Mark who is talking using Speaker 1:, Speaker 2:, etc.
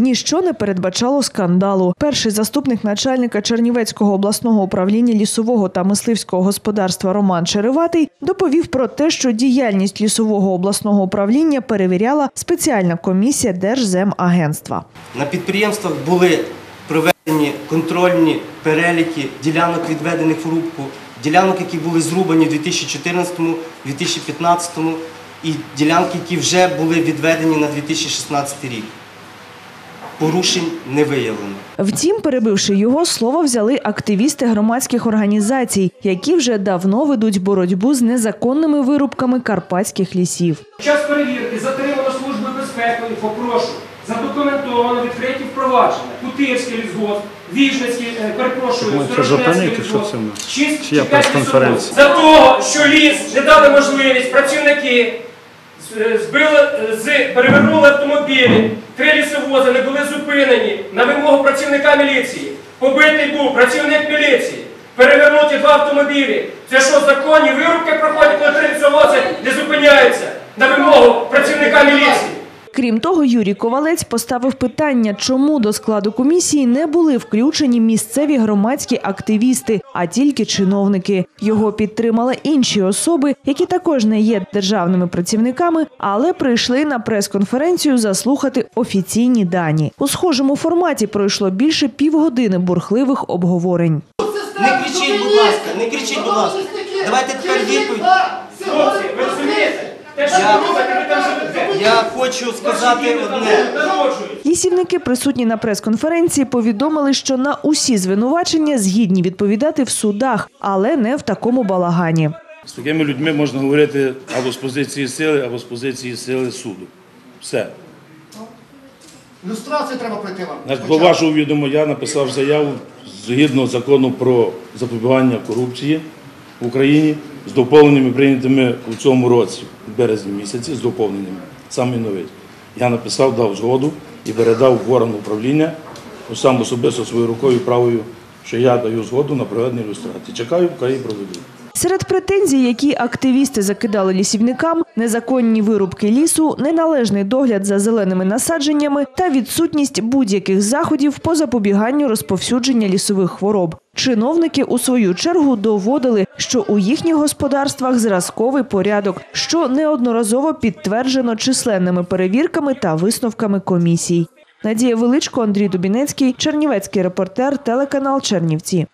Speaker 1: Ніщо не передбачало скандалу. Перший заступник начальника Чернівецького обласного управління лісового та мисливського господарства Роман Череватий доповів про те, що діяльність лісового обласного управління перевіряла спеціальна комісія Держземагентства.
Speaker 2: На підприємствах були проведені контрольні переліки ділянок, відведених в рубку, ділянок, які були зрубані в 2014-2015 і ділянки, які вже були відведені на 2016 рік. Порушень не виявлено.
Speaker 1: Втім, перебивши його, слово взяли активісти громадських організацій, які вже давно ведуть боротьбу з незаконними вирубками карпатських лісів.
Speaker 3: Час перевірки затримано службою безпеки, попрошу, задокументовано відкриті впровадження. Кутирський лісгосп, Віжницький, е, перепрошую,
Speaker 4: що
Speaker 3: лісгосп.
Speaker 4: це в нас?
Speaker 3: Шість
Speaker 4: Чи я прес-конференція?
Speaker 3: За того, що ліс не дали можливість, працівники збили, е, з, перевернули автомобілі, три лісовози не були зупинені на вимогу працівника міліції. Побитий був працівник міліції. Перевернуті два автомобілі. Це що, законні вирубки проходять, коли три лісовози не зупиняються на вимогу працівника міліції?
Speaker 1: Крім того, Юрій Ковалець поставив питання, чому до складу комісії не були включені місцеві громадські активісти, а тільки чиновники. Його підтримали інші особи, які також не є державними працівниками, але прийшли на прес-конференцію заслухати офіційні дані. У схожому форматі пройшло більше півгодини бурхливих обговорень.
Speaker 2: Не кричіть, будь ласка, не кричіть, будь ласка. Давайте тепер відповідь.
Speaker 3: Ви розумієте? Те, що
Speaker 2: Я-
Speaker 3: ви робите, ви там живете.
Speaker 2: Я хочу сказати одне.
Speaker 3: Народжують.
Speaker 1: Лісівники, присутні на прес-конференції, повідомили, що на усі звинувачення згідні відповідати в судах, але не в такому балагані.
Speaker 4: З такими людьми можна говорити або з позиції сили, або з позиції сили суду. Все.
Speaker 5: Люстрацію треба пройти вам.
Speaker 4: Значить, До вашого відомо я написав заяву згідно закону про запобігання корупції в Україні з доповненнями, прийнятими у цьому році, в березні місяці, з доповненнями, саме новий. Я написав, дав згоду і передав в орган управління сам особисто своєю рукою правою, що я даю згоду на проведення ілюстрації. Чекаю, поки її проведу.
Speaker 1: Серед претензій, які активісти закидали лісівникам, незаконні вирубки лісу, неналежний догляд за зеленими насадженнями та відсутність будь-яких заходів по запобіганню розповсюдження лісових хвороб. Чиновники у свою чергу доводили, що у їхніх господарствах зразковий порядок, що неодноразово підтверджено численними перевірками та висновками комісій. Надія Величко, Андрій Дубінецький, Чернівецький репортер, телеканал Чернівці.